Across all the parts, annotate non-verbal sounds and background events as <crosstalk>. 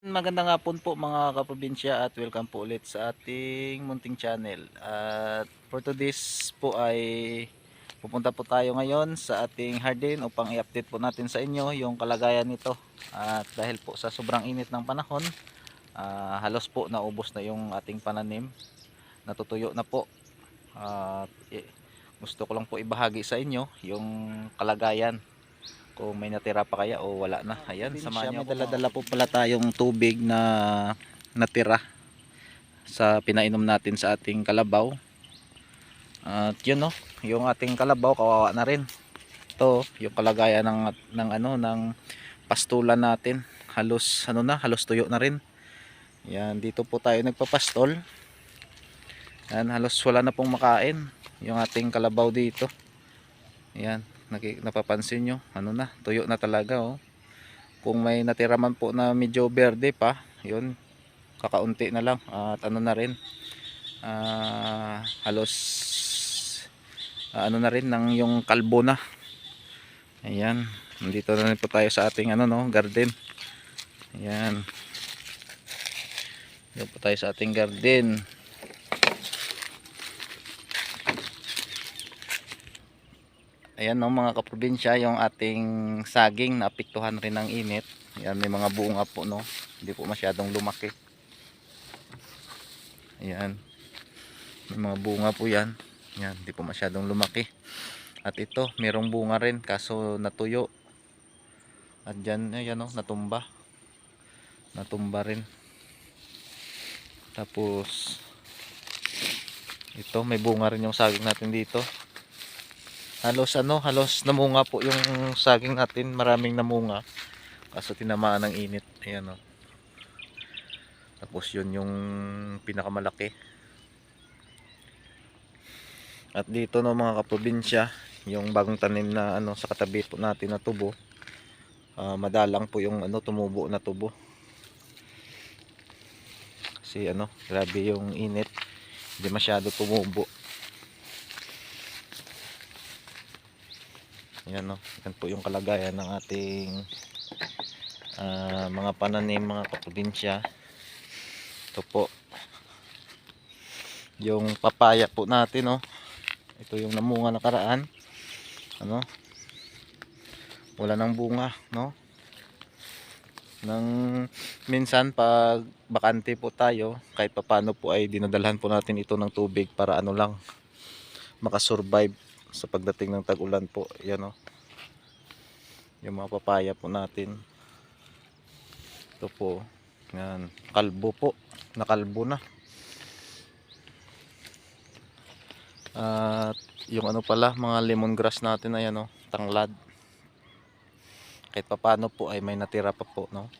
Magandang hapon po mga kaprobinsya at welcome po ulit sa ating munting channel. At for today's po ay pupunta po tayo ngayon sa ating hardin upang i-update po natin sa inyo yung kalagayan nito. At dahil po sa sobrang init ng panahon, ah, halos po naubos na yung ating pananim. Natutuyo na po. At eh, gusto ko lang po ibahagi sa inyo yung kalagayan kung may natira pa kaya o wala na. Ayan, samahan niyo. May dala-dala po pala tayong tubig na natira sa pinainom natin sa ating kalabaw. At yun no, yung ating kalabaw kawawa na rin. Ito, yung kalagayan ng ng ano ng pastulan natin. Halos ano na, halos tuyo na rin. Yan, dito po tayo nagpapastol. Yan, halos wala na pong makain yung ating kalabaw dito. Yan, napapansin nyo, ano na, tuyo na talaga oh. Kung may natira man po na medyo berde pa, yun, kakaunti na lang at ano na rin, ah, halos ah, ano na rin ng yung kalbo na. Ayan, nandito na rin po tayo sa ating ano no, garden. Ayan. Dito po tayo sa ating garden. Ayan no mga kaprobinsya yung ating saging naapektuhan rin ng init. Ayan may mga bunga po no. Hindi po masyadong lumaki. Ayan. May mga bunga po yan. Ayan, hindi po masyadong lumaki. At ito, merong bunga rin kaso natuyo. At dyan, ayan no, natumba. Natumba rin. Tapos ito, may bunga rin yung saging natin dito halos ano halos namunga po yung saging natin. Maraming namunga. Kaso tinamaan ng init. Ayan o tapos yun yung pinakamalaki. At dito no mga kaprobinsya yung bagong tanim na ano sa katabi po natin na tubo ah, madalang po yung ano tumubo na tubo. Kasi ano grabe yung init. Hindi masyado tumubo Yan no. Yan po yung kalagayan ng ating ah, mga pananim, mga kaprobinsya. Ito po. Yung papaya po natin no. Ito yung namunga nakaraan. Ano? Wala nang bunga, no? Nang minsan pag bakante po tayo, kahit papano po ay dinadalhan po natin ito ng tubig para ano lang makasurvive sa pagdating ng tag-ulan po yan o yung mga papaya po natin. Ito po yan. Kalbo po. Nakalbo na. At yung ano pala mga lemongrass natin ayan o tanglad. Kahit papano po ay may natira pa po no?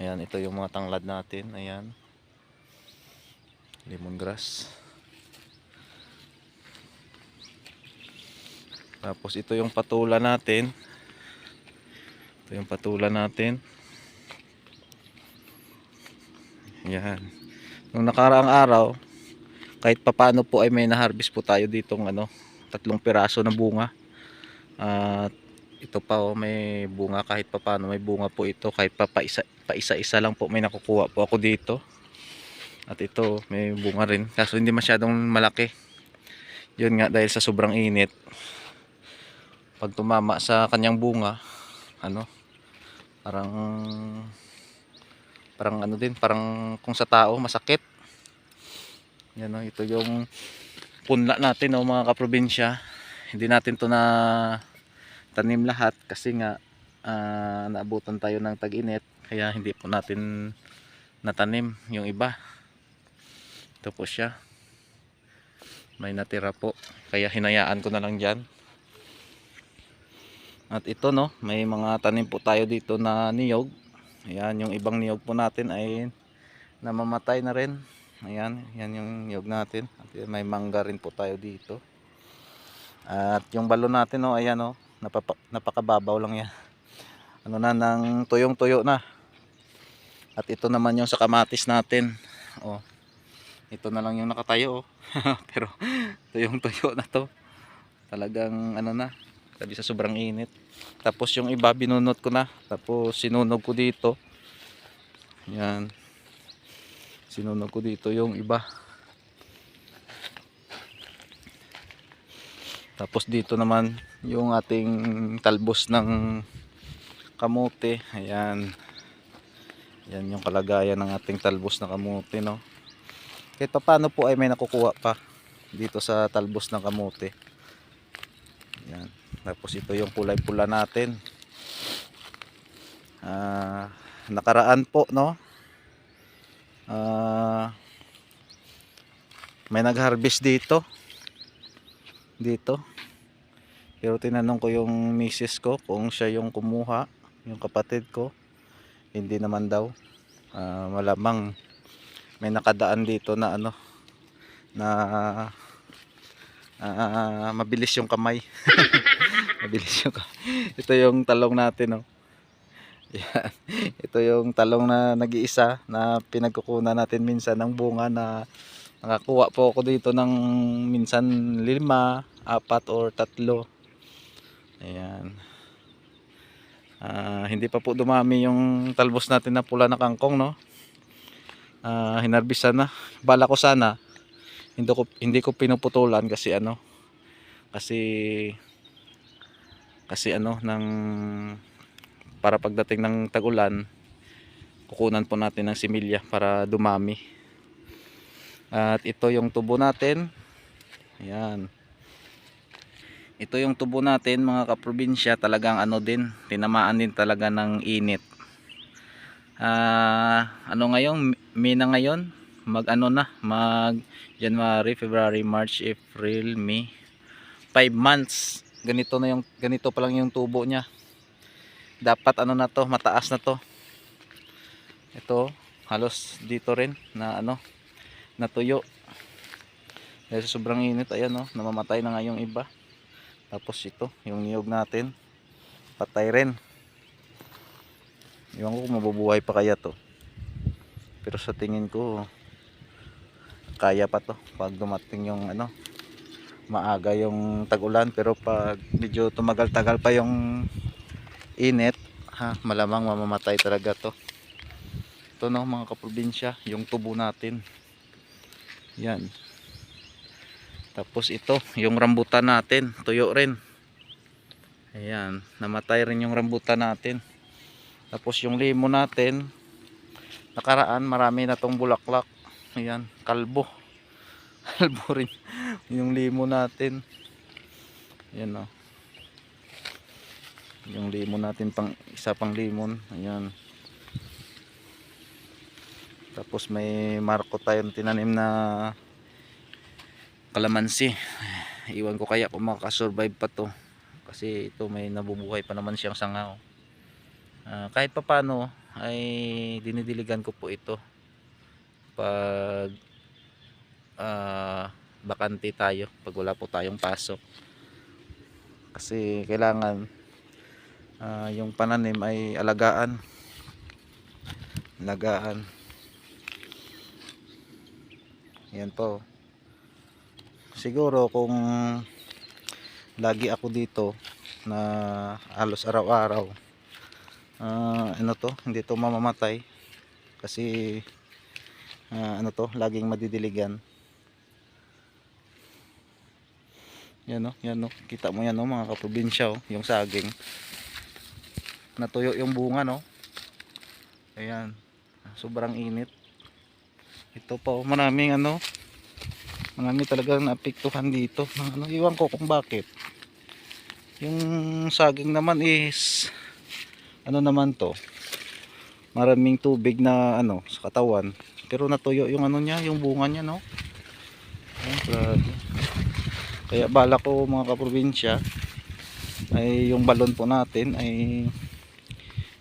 Ayan ito yung mga tanglad natin. Ayan. Lemongrass Tapos ito yung patula natin. Ito yung patula natin. Yan. Nung nakaraang araw, kahit papano po ay may na-harvest po tayo ditong ano, tatlong piraso na bunga. At ito pa oh, may bunga kahit papano may bunga po ito kahit pa paisa, paisa-isa lang po may nakukuha po ako dito. At ito may bunga rin kaso hindi masyadong malaki. Yun nga dahil sa sobrang init pag tumama sa kanyang bunga ano parang parang ano din parang kung sa tao masakit. Yan o ito yung punla natin o mga kaprobinsya. Hindi natin to na tanim lahat kasi nga ah, naabutan tayo ng tag-init kaya hindi po natin natanim yung iba. Ito po siya. May natira po kaya hinayaan ko na lang dyan at ito no, may mga tanim po tayo dito na niyog. Ayan, yung ibang niyog po natin ay namamatay na rin. Ayan, yan yung niyog natin. At may mangga rin po tayo dito. At yung balon natin no, ayan no, napapa, napakababaw lang yan. Ano na, nang tuyong-tuyo na. At ito naman yung sa kamatis natin. Oh. Ito na lang yung nakatayo. oh. <laughs> Pero <laughs> tuyong-tuyo na to. Talagang ano na, sabi sa sobrang init tapos yung iba binunot ko na tapos sinunog ko dito Yan. Sinunog ko dito yung iba. Tapos dito naman yung ating talbos ng kamote. Ayan. Yan yung kalagayan ng ating talbos na kamote, no? Kahit pa paano po ay may nakukuha pa dito sa talbos ng kamote. Yan. Tapos ito yung kulay pula natin. Ah, nakaraan po, no? Ah, may nag-harvest dito. Dito. Pero tinanong ko yung misis ko kung siya yung kumuha, yung kapatid ko. Hindi naman daw. Ah, malamang may nakadaan dito na ano na ah, mabilis yung kamay. <laughs> mabilis yung. <laughs> Ito yung talong natin, oh. Yan. <laughs> Ito yung talong na nag-iisa na pinagkukunan natin minsan ng bunga na nakakuha po ako dito ng minsan lima, apat or tatlo. Ayan. Ah, hindi pa po dumami yung talbos natin na pula na kangkong, no? Ah, hinarbisan na. Bala ko sana hindi ko hindi ko pinuputulan kasi ano kasi kasi ano ng para pagdating ng tagulan kukunan po natin ng similya para dumami. At ito yung tubo natin. Ayan. Ito yung tubo natin mga kaprobinsya talagang ano din tinamaan din talaga ng init. Ah ano ngayon? May na ngayon? Mag ano na? Mag January, February, March, April, May. 5 months ganito na yung ganito pa lang yung tubo niya. Dapat ano na to mataas na to. Ito halos dito rin na ano natuyo. Dahil sa sobrang init ayan no namamatay na nga yung iba. Tapos ito yung niyog natin patay rin. Iwan ko kung mabubuhay pa kaya to. Pero sa tingin ko kaya pa to pag dumating yung ano maaga yung tagulan pero pag medyo tumagal-tagal pa yung init ha malamang mamamatay talaga to. Ito no mga kaprobinsya yung tubo natin. Yan. Tapos ito yung rambutan natin tuyo rin. Ayan namatay rin yung rambutan natin. Tapos yung limo natin nakaraan marami na tong bulaklak. Ayan kalbo. <laughs> Kalbo rin yung limo natin. Ayan o yung limon natin pang isa pang limon. Ayan. Tapos may marko tayong tinanim na kalamansi. Iwan ko kaya kung makasurvive pa to. Kasi ito may nabubuhay pa naman siyang sangaw. Ah, kahit papano ay dinidiligan ko po ito. Pag ah, bakante tayo pag wala po tayong pasok kasi kailangan ah, yung pananim ay alagaan. Alagaan. Yan po. Siguro kung lagi ako dito na halos araw-araw ah, ano to hindi to mamamatay. Kasi ah, ano to laging madidiligan yan no? Yan no? Kita mo yan no? Mga kaprobinsya oh, yung saging. Natuyo yung bunga no? Ayan. Sobrang init. Ito pa oh, maraming ano? Marami talagang naapektuhan dito. Ano? Iwan ko kung bakit. Yung saging naman is ano naman to? Maraming tubig na ano sa katawan. Pero natuyo yung ano niya yung bunga niya no? Ayan. Kaya bala ko mga kaprobinsya ay yung balon po natin ay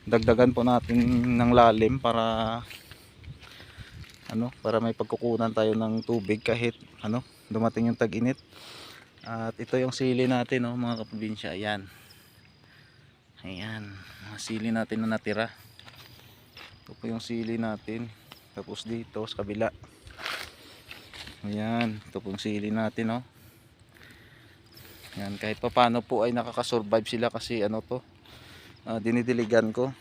dagdagan po natin ng lalim para ano para may pagkukunan tayo ng tubig kahit ano dumating yung tag-init. At ito yung sili natin no mga kaprobinsya ayan. Ayan mga sili natin na natira. Ito po yung sili natin tapos dito sa kabila. Ayan ito po yung sili natin no Yan, kahit pa paano po ay nakakasurvive sila kasi ano to ah, dinidiligan ko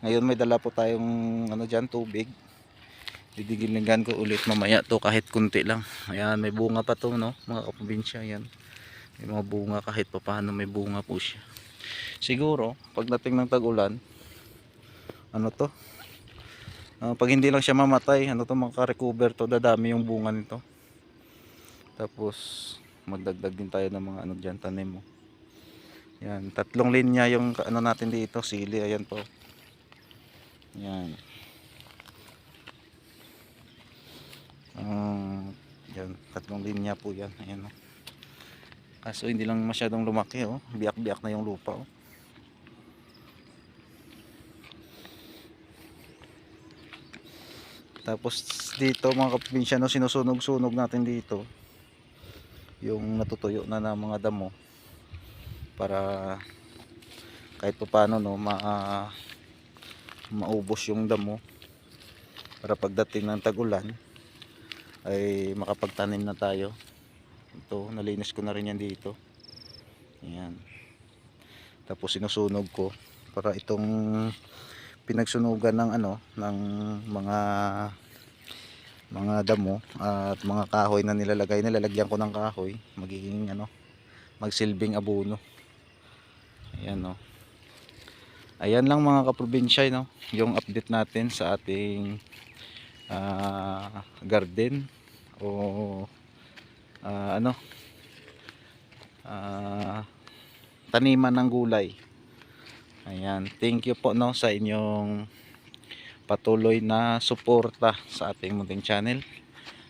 Ngayon may dala po tayong ano dyan, tubig. Didigilingan ko ulit mamaya to kahit kunti lang. Ayan, may bunga pa to no, mga kaprobinsya. Ayan. May mga bunga kahit pa paano may bunga po siya. Siguro, pagdating ng tag-ulan, ano to? Ah, pag hindi lang siya mamatay, ano to, makarecover to, dadami yung bunga nito. Tapos, magdagdag din tayo ng mga ano dyan, tanim mo. Yan, tatlong linya yung ano natin dito, sili, ayan po. Yan. Ah, yan, tatlong linya po yan, ayan oh. Kaso hindi lang masyadong lumaki oh, biyak-biyak na yung lupa oh. Tapos dito mga kapinsyano sinusunog-sunog natin dito yung natutuyo na ng mga damo para kahit pa paano no ma maubos yung damo para pagdating ng tag-ulan ay makapagtanim na tayo. Ito nalinis ko na rin yan dito. Ayan. Tapos sinusunog ko para itong pinagsunugan ng ano ng mga mga damo at mga kahoy na nilalagay. Nilalagyan ko ng kahoy. Magiging ano magsilbing abono. Ayan no. Ayan lang mga kaprobinsya no yung update natin sa ating ah, garden o ah, ano ah, taniman ng gulay. Ayan. Thank you po no sa inyong patuloy na suporta sa ating munting channel.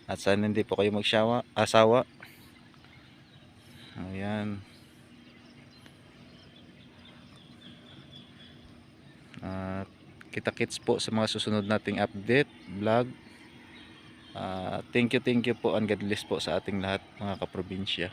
At sana hindi po kayo magsawa asawa. Ayan. At kita-kits po sa mga susunod nating update vlog. Ah, thank you thank you po and God bless po sa ating lahat mga kaprobinsya